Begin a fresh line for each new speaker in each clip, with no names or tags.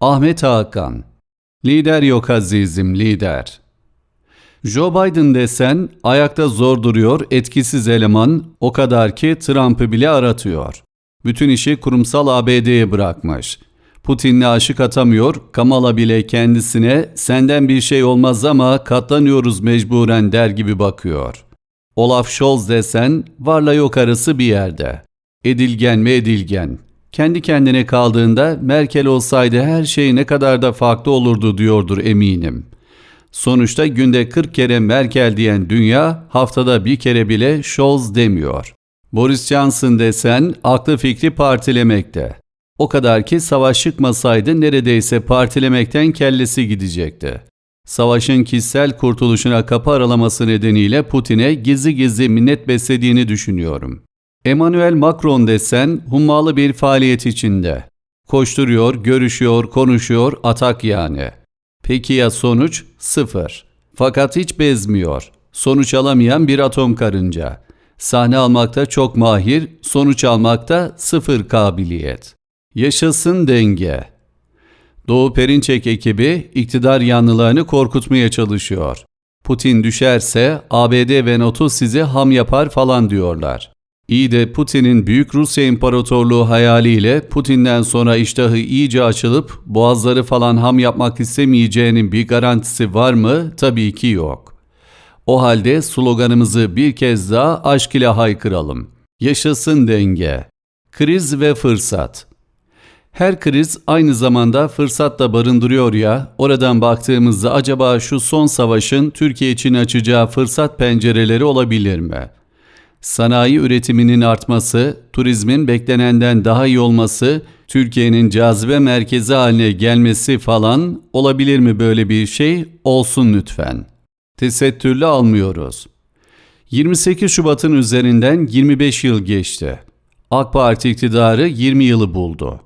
Ahmet Hakan Lider yok azizim lider. Joe Biden desen ayakta zor duruyor etkisiz eleman o kadar ki Trump'ı bile aratıyor. Bütün işi kurumsal ABD'ye bırakmış. Putin'le aşık atamıyor, Kamala bile kendisine senden bir şey olmaz ama katlanıyoruz mecburen der gibi bakıyor. Olaf Scholz desen varla yok arası bir yerde. Edilgen mi edilgen. Kendi kendine kaldığında Merkel olsaydı her şey ne kadar da farklı olurdu diyordur eminim. Sonuçta günde 40 kere Merkel diyen dünya haftada bir kere bile Scholz demiyor. Boris Johnson desen aklı fikri partilemekte. O kadar ki savaş çıkmasaydı neredeyse partilemekten kellesi gidecekti. Savaşın kişisel kurtuluşuna kapı aralaması nedeniyle Putin'e gizli gizli minnet beslediğini düşünüyorum. Emmanuel Macron desen hummalı bir faaliyet içinde. Koşturuyor, görüşüyor, konuşuyor, atak yani. Peki ya sonuç? Sıfır. Fakat hiç bezmiyor. Sonuç alamayan bir atom karınca. Sahne almakta çok mahir, sonuç almakta sıfır kabiliyet. Yaşasın denge. Doğu Perinçek ekibi iktidar yanlılarını korkutmaya çalışıyor. Putin düşerse ABD ve NATO sizi ham yapar falan diyorlar. İyi de Putin'in Büyük Rusya İmparatorluğu hayaliyle Putin'den sonra iştahı iyice açılıp boğazları falan ham yapmak istemeyeceğinin bir garantisi var mı? Tabii ki yok. O halde sloganımızı bir kez daha aşk ile haykıralım. Yaşasın denge. Kriz ve fırsat. Her kriz aynı zamanda fırsat da barındırıyor ya, oradan baktığımızda acaba şu son savaşın Türkiye için açacağı fırsat pencereleri olabilir mi? Sanayi üretiminin artması, turizmin beklenenden daha iyi olması, Türkiye'nin cazibe merkezi haline gelmesi falan olabilir mi böyle bir şey? Olsun lütfen. Tesettürlü almıyoruz. 28 Şubat'ın üzerinden 25 yıl geçti. AK Parti iktidarı 20 yılı buldu.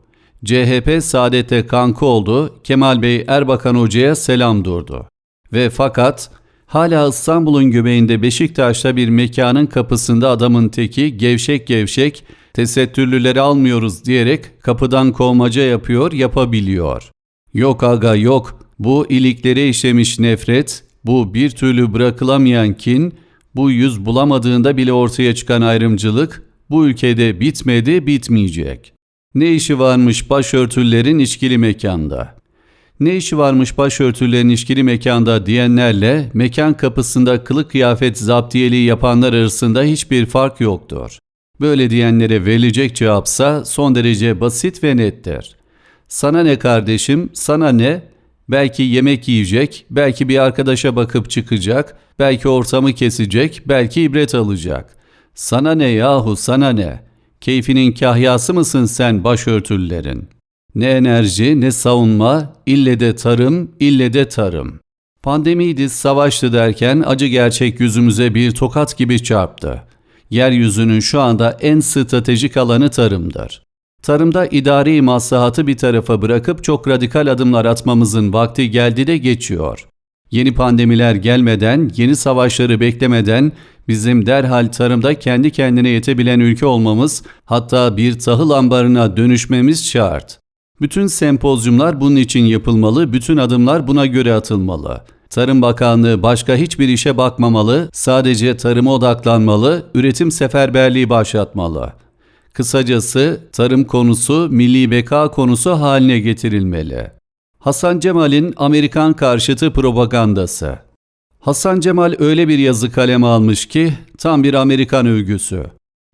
CHP saadete kanka oldu, Kemal Bey Erbakan Hoca'ya selam durdu. Ve fakat hala İstanbul'un göbeğinde Beşiktaş'ta bir mekanın kapısında adamın teki gevşek gevşek tesettürlüleri almıyoruz diyerek kapıdan kovmaca yapıyor, yapabiliyor. Yok aga yok, bu iliklere işlemiş nefret, bu bir türlü bırakılamayan kin, bu yüz bulamadığında bile ortaya çıkan ayrımcılık bu ülkede bitmedi, bitmeyecek. Ne işi varmış başörtülerin içkili mekanda? Ne işi varmış başörtülerin içkili mekanda diyenlerle mekan kapısında kılık kıyafet zaptiyeliği yapanlar arasında hiçbir fark yoktur. Böyle diyenlere verilecek cevapsa son derece basit ve nettir. Sana ne kardeşim, sana ne? Belki yemek yiyecek, belki bir arkadaşa bakıp çıkacak, belki ortamı kesecek, belki ibret alacak. Sana ne yahu sana ne? Keyfinin kahyası mısın sen başörtüllerin? Ne enerji, ne savunma, ille de tarım, ille de tarım. Pandemiydi, savaştı derken acı gerçek yüzümüze bir tokat gibi çarptı. Yeryüzünün şu anda en stratejik alanı tarımdır. Tarımda idari maslahatı bir tarafa bırakıp çok radikal adımlar atmamızın vakti geldi de geçiyor. Yeni pandemiler gelmeden, yeni savaşları beklemeden bizim derhal tarımda kendi kendine yetebilen ülke olmamız, hatta bir tahıl ambarına dönüşmemiz şart. Bütün sempozyumlar bunun için yapılmalı, bütün adımlar buna göre atılmalı. Tarım Bakanlığı başka hiçbir işe bakmamalı, sadece tarıma odaklanmalı, üretim seferberliği başlatmalı. Kısacası tarım konusu milli beka konusu haline getirilmeli. Hasan Cemal'in Amerikan karşıtı propagandası. Hasan Cemal öyle bir yazı kaleme almış ki tam bir Amerikan övgüsü.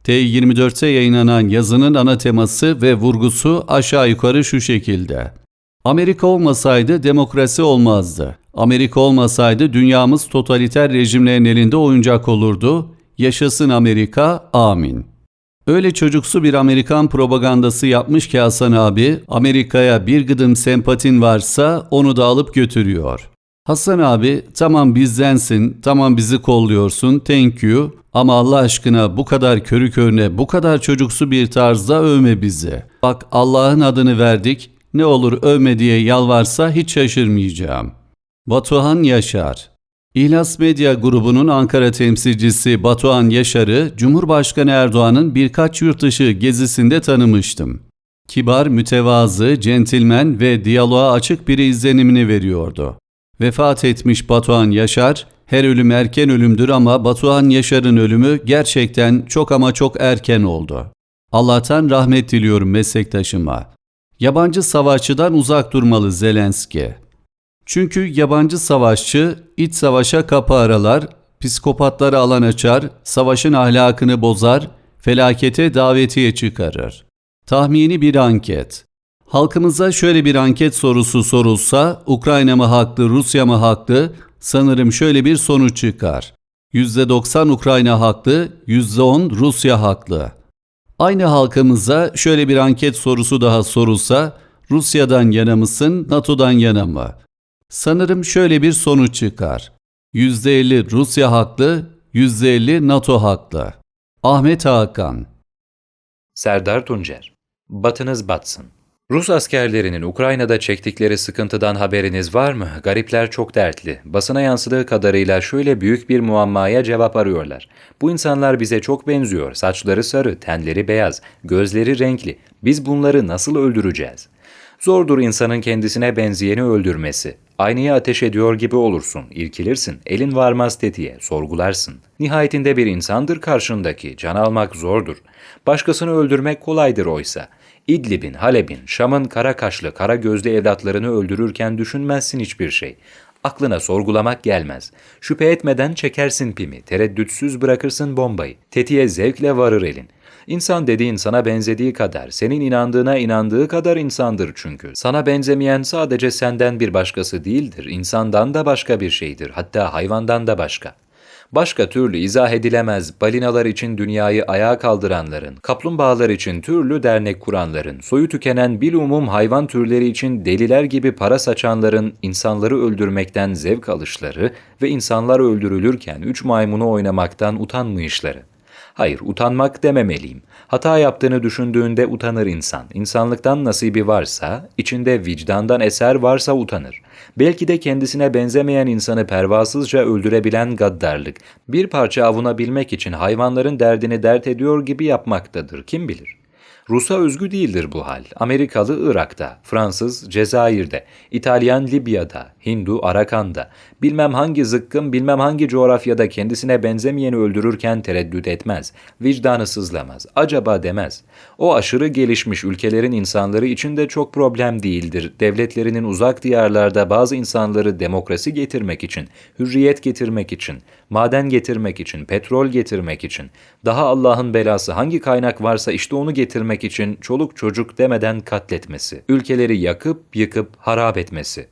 T24'te yayınlanan yazının ana teması ve vurgusu aşağı yukarı şu şekilde. Amerika olmasaydı demokrasi olmazdı. Amerika olmasaydı dünyamız totaliter rejimlerin elinde oyuncak olurdu. Yaşasın Amerika, amin. Öyle çocuksu bir Amerikan propagandası yapmış ki Hasan abi, Amerika'ya bir gıdım sempatin varsa onu da alıp götürüyor. Hasan abi tamam bizdensin, tamam bizi kolluyorsun, thank you ama Allah aşkına bu kadar körü körüne, bu kadar çocuksu bir tarzda övme bizi. Bak Allah'ın adını verdik, ne olur övme diye yalvarsa hiç şaşırmayacağım. Batuhan Yaşar İhlas Medya grubunun Ankara temsilcisi Batuhan Yaşar'ı Cumhurbaşkanı Erdoğan'ın birkaç yurt dışı gezisinde tanımıştım. Kibar, mütevazı, centilmen ve diyaloğa açık biri izlenimini veriyordu. Vefat etmiş Batuhan Yaşar, her ölüm erken ölümdür ama Batuhan Yaşar'ın ölümü gerçekten çok ama çok erken oldu. Allah'tan rahmet diliyorum meslektaşıma. Yabancı savaşçıdan uzak durmalı Zelenski. Çünkü yabancı savaşçı iç savaşa kapı aralar, psikopatlara alan açar, savaşın ahlakını bozar, felakete davetiye çıkarır. Tahmini bir anket. Halkımıza şöyle bir anket sorusu sorulsa, Ukrayna mı haklı, Rusya mı haklı, sanırım şöyle bir sonuç çıkar. %90 Ukrayna haklı, %10 Rusya haklı. Aynı halkımıza şöyle bir anket sorusu daha sorulsa, Rusya'dan yana mısın, NATO'dan yana mı? Sanırım şöyle bir sonuç çıkar. %50 Rusya haklı, %50 NATO haklı. Ahmet Hakan
Serdar Tuncer Batınız batsın. Rus askerlerinin Ukrayna'da çektikleri sıkıntıdan haberiniz var mı? Garipler çok dertli. Basına yansıdığı kadarıyla şöyle büyük bir muammaya cevap arıyorlar. Bu insanlar bize çok benziyor. Saçları sarı, tenleri beyaz, gözleri renkli. Biz bunları nasıl öldüreceğiz? Zordur insanın kendisine benzeyeni öldürmesi. Aynaya ateş ediyor gibi olursun, irkilirsin, elin varmaz tetiğe, sorgularsın. Nihayetinde bir insandır karşındaki, can almak zordur. Başkasını öldürmek kolaydır oysa. İdlib'in, Halep'in, Şam'ın kara kaşlı, kara gözlü evlatlarını öldürürken düşünmezsin hiçbir şey. Aklına sorgulamak gelmez. Şüphe etmeden çekersin pimi, tereddütsüz bırakırsın bombayı. Tetiğe zevkle varır elin. İnsan dediğin sana benzediği kadar, senin inandığına inandığı kadar insandır çünkü. Sana benzemeyen sadece senden bir başkası değildir, insandan da başka bir şeydir, hatta hayvandan da başka. Başka türlü izah edilemez balinalar için dünyayı ayağa kaldıranların, kaplumbağalar için türlü dernek kuranların, soyu tükenen bilumum hayvan türleri için deliler gibi para saçanların insanları öldürmekten zevk alışları ve insanlar öldürülürken üç maymunu oynamaktan utanmayışları. Hayır, utanmak dememeliyim. Hata yaptığını düşündüğünde utanır insan. İnsanlıktan nasibi varsa, içinde vicdandan eser varsa utanır. Belki de kendisine benzemeyen insanı pervasızca öldürebilen gaddarlık, bir parça avunabilmek için hayvanların derdini dert ediyor gibi yapmaktadır, kim bilir. Rus'a özgü değildir bu hal. Amerikalı Irak'ta, Fransız Cezayir'de, İtalyan Libya'da, Hindu Arakan'da, bilmem hangi zıkkım bilmem hangi coğrafyada kendisine benzemeyeni öldürürken tereddüt etmez, vicdanı sızlamaz, acaba demez. O aşırı gelişmiş ülkelerin insanları için de çok problem değildir. Devletlerinin uzak diyarlarda bazı insanları demokrasi getirmek için, hürriyet getirmek için, maden getirmek için, petrol getirmek için, daha Allah'ın belası hangi kaynak varsa işte onu getirmek için çoluk çocuk demeden katletmesi, ülkeleri yakıp yıkıp harap etmesi.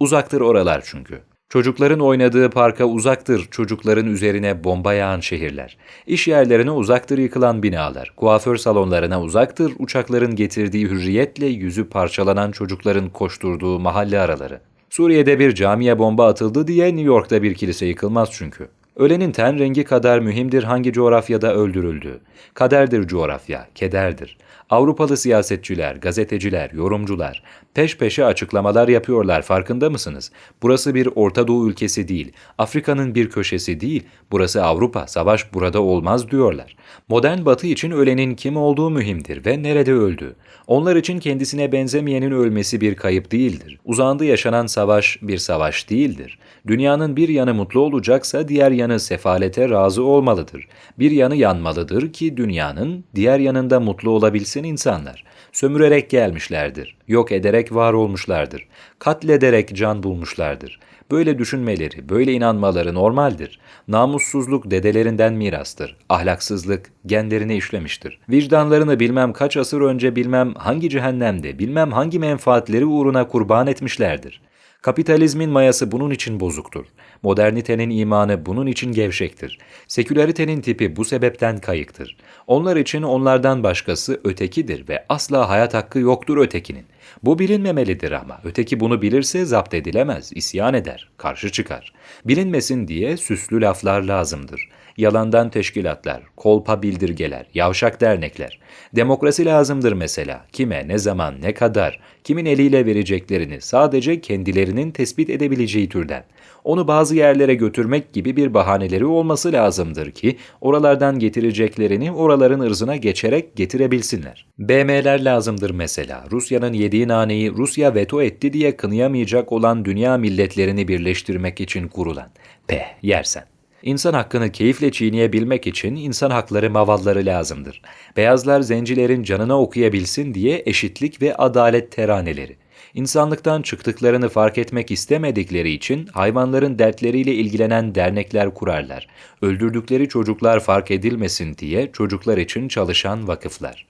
Uzaktır oralar çünkü. Çocukların oynadığı parka uzaktır çocukların üzerine bomba yağan şehirler. İş yerlerine uzaktır yıkılan binalar. Kuaför salonlarına uzaktır uçakların getirdiği hürriyetle yüzü parçalanan çocukların koşturduğu mahalle araları. Suriye'de bir camiye bomba atıldı diye New York'ta bir kilise yıkılmaz çünkü. Ölenin ten rengi kadar mühimdir hangi coğrafyada öldürüldüğü. Kaderdir coğrafya, kederdir. Avrupalı siyasetçiler, gazeteciler, yorumcular peş peşe açıklamalar yapıyorlar farkında mısınız? Burası bir Orta Doğu ülkesi değil, Afrika'nın bir köşesi değil, burası Avrupa, savaş burada olmaz diyorlar. Modern batı için ölenin kim olduğu mühimdir ve nerede öldü. Onlar için kendisine benzemeyenin ölmesi bir kayıp değildir. Uzağında yaşanan savaş bir savaş değildir. Dünyanın bir yanı mutlu olacaksa diğer yanı sefalete razı olmalıdır. Bir yanı yanmalıdır ki dünyanın diğer yanında mutlu olabilsin insanlar. Sömürerek gelmişlerdir, yok ederek var olmuşlardır, katlederek can bulmuşlardır. Böyle düşünmeleri, böyle inanmaları normaldir. Namussuzluk dedelerinden mirastır. Ahlaksızlık genlerine işlemiştir. Vicdanlarını bilmem kaç asır önce bilmem hangi cehennemde, bilmem hangi menfaatleri uğruna kurban etmişlerdir. Kapitalizmin mayası bunun için bozuktur. Modernitenin imanı bunun için gevşektir. Sekülaritenin tipi bu sebepten kayıktır. Onlar için onlardan başkası ötekidir ve asla hayat hakkı yoktur ötekinin. Bu bilinmemelidir ama öteki bunu bilirse zapt edilemez, isyan eder, karşı çıkar. Bilinmesin diye süslü laflar lazımdır. Yalandan teşkilatlar, kolpa bildirgeler, yavşak dernekler. Demokrasi lazımdır mesela. Kime, ne zaman, ne kadar, kimin eliyle vereceklerini sadece kendilerinin tespit edebileceği türden. Onu bazı yerlere götürmek gibi bir bahaneleri olması lazımdır ki oralardan getireceklerini oraların ırzına geçerek getirebilsinler. BM'ler lazımdır mesela. Rusya'nın yediği naneyi Rusya veto etti diye kınayamayacak olan dünya milletlerini birleştirmek için kurulan. P yersen. İnsan hakkını keyifle çiğneyebilmek için insan hakları mavalları lazımdır. Beyazlar zencilerin canına okuyabilsin diye eşitlik ve adalet teraneleri. İnsanlıktan çıktıklarını fark etmek istemedikleri için hayvanların dertleriyle ilgilenen dernekler kurarlar. Öldürdükleri çocuklar fark edilmesin diye çocuklar için çalışan vakıflar.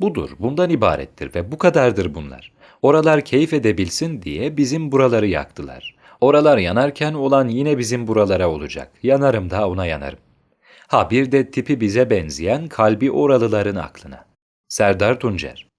Budur, bundan ibarettir ve bu kadardır bunlar. Oralar keyif edebilsin diye bizim buraları yaktılar. Oralar yanarken olan yine bizim buralara olacak. Yanarım da ona yanarım. Ha bir de tipi bize benzeyen kalbi oralıların aklına. Serdar Tuncer